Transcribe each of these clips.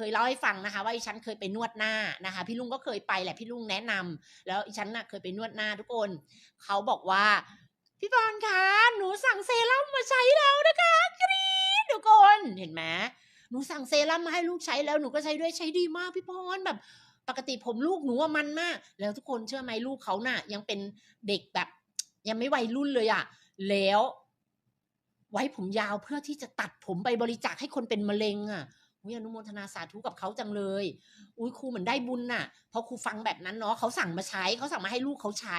เคยเล่าให้ฟังนะคะ ว่าอีฉันเคยไปนวดหน้านะคะ พี่ลุงก็เคยไปแหละพี่ลุงแนะนำแล้วอีฉันน่ะเคยไปนวดหน้าทุกคนเขาบอกว่า พี่บอลคะหนูสั่งเซรั่มมาใช้แล้วนะคะกรี๊ดทุกคนเห็นไหมหนูสั่งเซรั่มมาให้ลูกใช้แล้วหนูก็ใช้ด้วยใช้ดีมากพี่บอลแบบ ปกติผมลูกหนูว่ามันมาก แล้วทุกคนเชื่อไหมลูกเขาน่ะ ยังเป็นเด็กแบบ ยังไม่วัยรุ่นเลยอะแล้ว ไว้ผมยาวเพื่อที่จะตัดผมไปบริจาคให้คนเป็นมะเร็งอะ อุ้ยอนุโมทนาสาธุกับเขาจังเลย อุ้ยครูเหมือนได้บุญน่ะเพราะครูฟังแบบนั้นเนาะเขาสั่งมาใช้เขาสั่งมาให้ลูกเขาใช้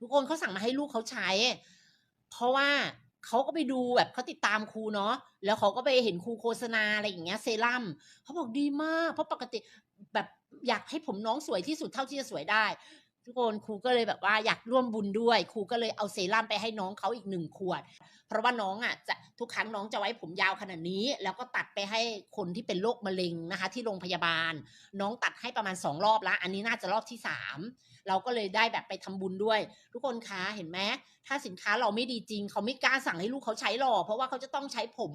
ทุกคนเขาสั่งมาให้ลูกเขาใช้ เพราะว่าเขาก็ไปดูแบบเขาติดตามครูเนาะแล้วเขาก็ไปเห็นครูโฆษณาอะไรอย่างเงี้ยเซรั่มเขาบอกดีมาก เพราะปกติแบบอยากให้ผมน้องสวยที่สุดเท่าที่จะสวยได้ ทุกคนครูก็เลยแบบว่าอยากร่วมบุญด้วย ครูก็เลยเอาเซรั่มไปให้น้องเขาอีกหนึ่งขวด เพราะว่าน้องอะจะทุกครั้งน้องจะไว้ผมยาวขนาดนี้ แล้วก็ตัดไปให้คนที่เป็นโรคมะเร็งนะคะ ที่โรงพยาบาล น้องตัดให้ประมาณสองรอบแล้วอันนี้น่าจะรอบที่สามเราก็เลยได้แบบไปทำบุญด้วย ทุกคนคะเห็นไหมถ้าสินค้าเราไม่ดีจริง เขาไม่กล้าสั่งให้ลูกเขาใช้หรอกเพราะว่าเขาจะต้องใช้ผม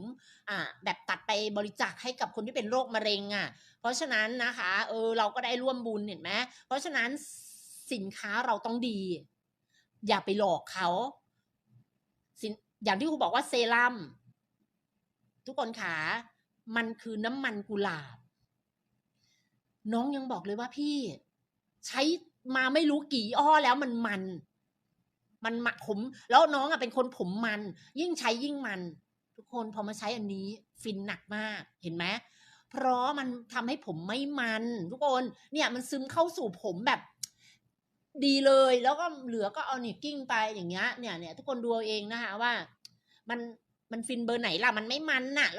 อ่าแบบตัดไปบริจาคให้กับคนที่เป็นโรคมะเร็งอะเพราะฉะนั้นนะคะเออเราก็ได้ร่วมบุญเห็นไหมเพราะฉะนั้น สินค้าเราต้องดี อย่าไปหลอกเขาสินอย่างที่ครูบอกว่าเซรั่มทุกคนขามันคือน้ำมันกุหลาบ น้องยังบอกเลยว่าพี่ ใช้มาไม่รู้กี่อ้อแล้วมันมัน มันมะผม แล้วน้องอะเป็นคนผมมัน ยิ่งใช้ยิ่งมัน ทุกคนพอมาใช้อันนี้ฟินหนักมากเห็นไหมเพราะมันทำให้ผมไม่มัน ทุกคน เนี่ยมันซึมเข้าสู่ผมแบบ ดีเลยแล้วก็เหลือก็เอานี่กิ้งไปอย่างเงี้ยเนี่ยเนี่ยทุกคนดูเอาเองนะคะว่า มันมันฟินเบอร์ไหนล่ะ มันไม่มันน่ะ